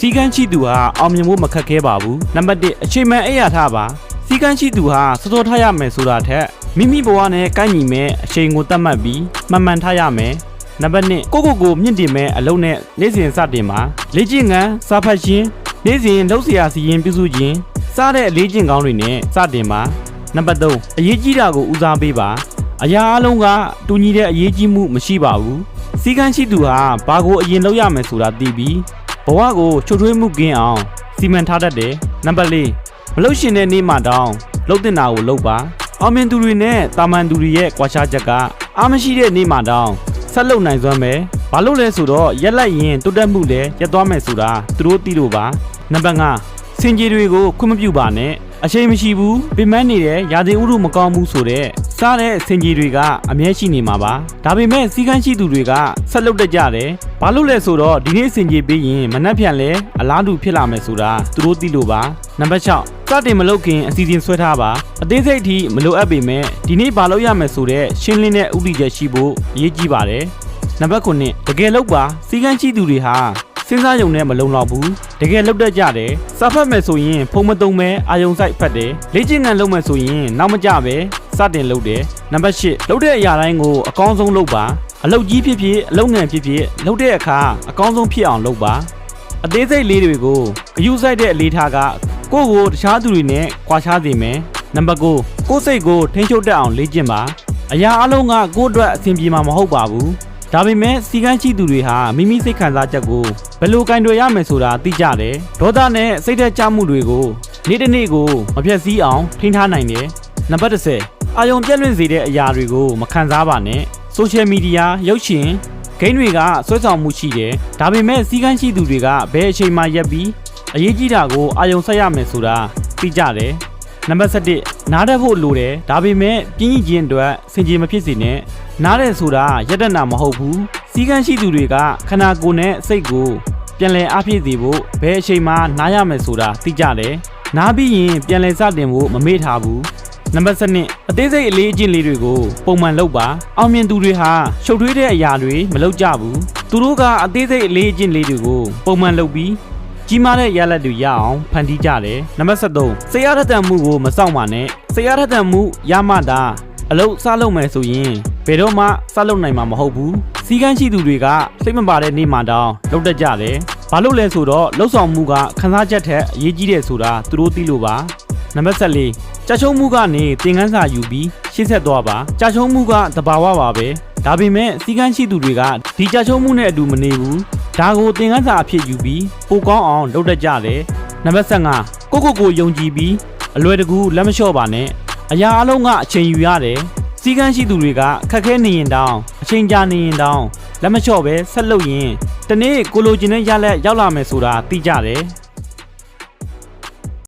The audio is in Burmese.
စီကန်းရှိသူဟာအောင်မြင်ဖို့မခက်ခဲပါဘူးနံပါတ်1အချိန်မှန်အိပ်ရထားပါစီကန်းရှိသူဟာစောစောထားရမယ်ဆိုတာထက်မိမိဘဝနဲ့ကိုက်ညီမဲ့အချိန်ကိုသတ်မှတ်ပြီးမှန်မှန်ထားရမယ်နံပါတ်2ကိုကိုကိုမြင့်တင်မဲ့အလုံးနဲ့နေ့စဉ်စတင်ပါလေ့ကျင့်ခန်းစာဖတ်ခြင်းနေ့စဉ်လှုပ်ရှားစီရင်ပြုစုခြင်းစားတဲ့အလေးကျင့်ကောင်းတွေနဲ့စတင်ပါနံပါတ်3အရေးကြီးတာကိုဦးစားပေးပါအရာအလုံးကတူညီတဲ့အရေးကြီးမှုမရှိပါဘူးစီကန်းရှိသူဟာဘာကိုအရင်လုပ်ရမယ်ဆိုတာသိပြီး ဘဝကိုချွတ်ထွေးမှုကင်းအောင်စီမံထားတတ်တယ်နံပါတ်၄မလုရှင်တဲ့နေ့မှတောင်းလှုပ်တင်တာကိုလုပ်ပါအောင်မြင်သူတွေနဲ့တာမန်သူတွေရဲ့ကွာခြားချက်ကအားမရှိတဲ့နေ့မှတောင်းဆက်လုပ်နိုင်စွမ်းပဲဘာလို့လဲဆိုတော့ရက်လိုက်ရင်တိုးတက်မှုလည်းရက်သွားမယ်ဆိုတာသူတို့သိလို့ပါနံပါတ်5စင်ကြီးတွေကိုခွင့်မပြုပါနဲ့အချိန်မရှိဘူးပင်မနေတဲ့ရာသီဥတုမကောင်းဘူးဆိုတဲ့ စားတဲ့စင်ကြီးတွေကအမြဲရှိနေမှာပါဒါပေမဲ့စီကန်းရှိသူတွေကဆက်လုပ်တတ်ကြတယ်ဘာလို့လဲဆိုတော့ဒီနေ့စင်ကြီးပေးရင်မနှက်ဖြန်လဲအလားတူဖြစ်လာမယ်ဆိုတာသူတို့သိလို့ပါနံပါတ်6စတင်မလုပ်ခင်အစီအစဉ်ဆွဲထားပါအသေးစိတ်အထိမလိုအပ်ပေမဲ့ဒီနေ့ဘာလုပ်ရမယ်ဆိုတဲ့ရှင်းလင်းတဲ့ဥပဒေချက်ရှိဖို့အရေးကြီးပါတယ်နံပါတ်9တကယ်လို့ပါစီကန်းရှိသူတွေဟာ စဉ်းစားယုံနဲ့မလုံလောက်ဘူးတကယ်လောက်တတ်ကြတယ်စာဖတ်မယ်ဆိုရင်ဖုံမတုံပဲအာယုံဆိုင်ဖတ်တယ်လေ့ကျင့်ခန်းလုပ်မယ်ဆိုရင်နောက်မကြပဲစတင်လုပ်တယ်နံပါတ်10လုပ်တဲ့အရာတိုင်းကိုအကောင်းဆုံးလုပ်ပါအလုပ်ကြီးဖြစ်ဖြစ်အလုပ်ငန်းဖြစ်ဖြစ်လုပ်တဲ့အခါအကောင်းဆုံးဖြစ်အောင်လုပ်ပါအသေးစိတ်လေးတွေကိုဂရုစိုက်တဲ့အလေးထားကကိုယ့်ကိုတခြားသူတွေနဲ့ခွာခြားစေမယ်နံပါတ်9ကိုယ့်စိတ်ကိုထိန်းချုပ်တတ်အောင်လေ့ကျင့်ပါအရာအလုံးကကိုယ့်အတွက်အဆင်ပြေမှာမဟုတ်ပါဘူး ဒါပေမဲ့စီကန်းရှိသူတွေဟာမိမိစိတ်ခံစားချက်ကိုဘယ်လိုကင်တွယ်ရမယ်ဆိုတာသိကြတယ်ဒေါသနဲ့စိတ်သက်ကြမှုတွေကိုနေ့တစ်နေ့ကိုမပြတ်စည်းအောင်ထိန်းထားနိုင်တယ်နံပါတ်10အာယုံပြည့်လွင့်စေတဲ့အရာတွေကိုမခံစားပါနဲ့ဆိုရှယ်မီဒီယာရုပ်ရှင်ဂိမ်းတွေကဆွဲဆောင်မှုရှိတယ်ဒါပေမဲ့စီကန်းရှိသူတွေကဘယ်အချိန်မှရက်ပြီးအရေးကြီးတာကိုအာယုံဆက်ရမယ်ဆိုတာသိကြတယ်နံပါတ်7နားတတ်ဖို့လိုတယ်ဒါပေမဲ့ပြင်းကြီးခြင်းအတွက်စင်ကြေမဖြစ်စေနဲ့ နားတယ်ဆိုတာရက်တက်နာမဟုတ်ဘူးစီကန်းရှိသူတွေကခန္ဓာကိုယ်နဲ့စိတ်ကို ပြန်လည်အားဖြည့်စေဖို့ဘယ်အချိန်မှနားရမယ်ဆိုတာသိကြတယ်နားပြီးရင်ပြန်လည်စတင်ဖို့မမေ့ထားဘူးနံပါတ်7အသေးစိတ်အလေးအကျင့်လေးတွေကိုပုံမှန်လုပ်ပါအောင်မြင်သူတွေဟာရှုပ်ထွေးတဲ့အရာတွေမလုပ်ကြဘူးသူတို့ကအသေးစိတ်အလေးအကျင့်လေးတွေကိုပုံမှန်လုပ်ပြီးကြီးမားတဲ့ရလဒ်တွေရအောင်ဖန်တီးကြတယ်နံပါတ်73စိတ်အားထက်သန်မှုကိုမစောင့်ပါနဲ့စိတ်အားထက်သန်မှုရမှသာအလုပ်စလုပ်မယ်ဆိုရင် ဘယ်တော့မှစလုပ်နိုင်မှာမဟုတ်ဘူးစီကန်းရှိသူတွေကစိတ်မပါတဲ့နေ့မှတောင်လုပ်တတ်ကြတယ်ဘာလို့လဲဆိုတော့လှုပ်ဆောင်မှုကခန်းစားချက်ထက်အရေးကြီးတယ်ဆိုတာသူတို့သိလို့ပါနံပါတ်74ကြာချုံမှုကနေသင်ခန်းစာယူပြီးရှေ့ဆက်သွားပါကြာချုံမှုကတဘာဝပါပဲဒါပေမဲ့စီကန်းရှိသူတွေကဒီကြာချုံမှုနဲ့အတူမနေဘူးဒါကိုသင်ခန်းစာအဖြစ်ယူပြီးပိုကောင်းအောင်လုပ်တတ်ကြတယ်။နံပါတ်15ကိုကိုကိုယုံကြည်ပြီးအလွယ်တကူလက်မလျှော့ပါနဲ့။အရာအလုံးကအချိန်ယူရတယ်။ စီကန်းရှိသူတွေကခက်ခဲနေရင်တောင်အချိန်ကြာနေရင်တောင်လက်မလျှော့ပဲဆက်လုပ်ရင်တနေ့ကိုလိုချင်တဲ့ရလက်ရောက်လာမယ်ဆိုတာသိကြတယ်။